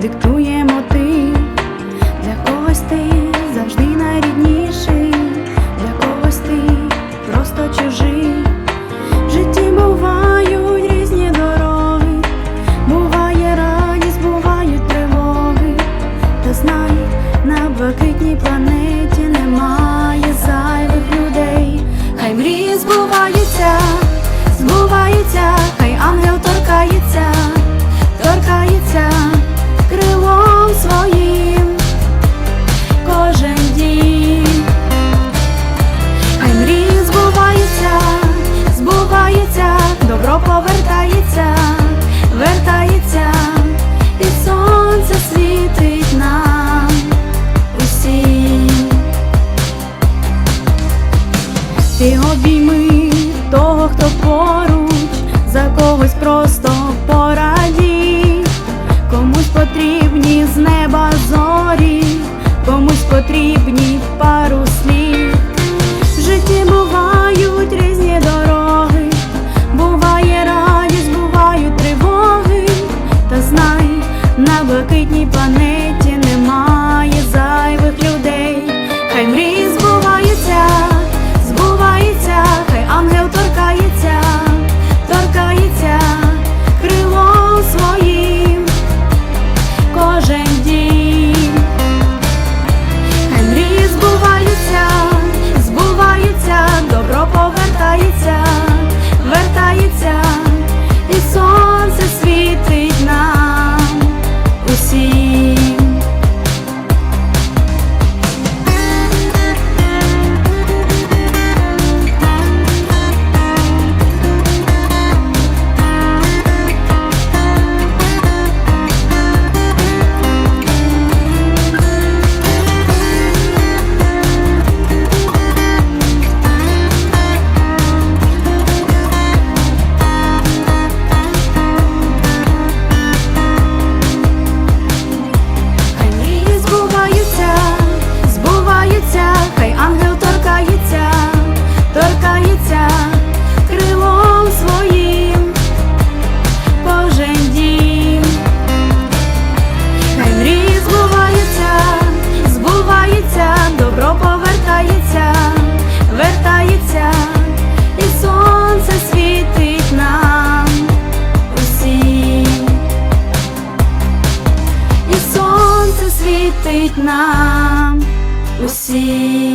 диктує мотив, для когось ти завжди найрідніший, для когось ти просто чужий. В житті бувають різні дороги, буває радість, бувають тривоги. Та знай, на блакитній планеті немає зайвих людей. Хай мрії збуваються, збуваються, хай ангел торкається, Ти обійми того, хто поруч, за когось просто порадій, комусь потрібні з неба зорі, комусь потрібні пару слів. В житті бувають різні дороги, буває радість, бувають тривоги. Та знай, на блакитній планеті немає зайвих людей. Хай мрії Світить нам усім.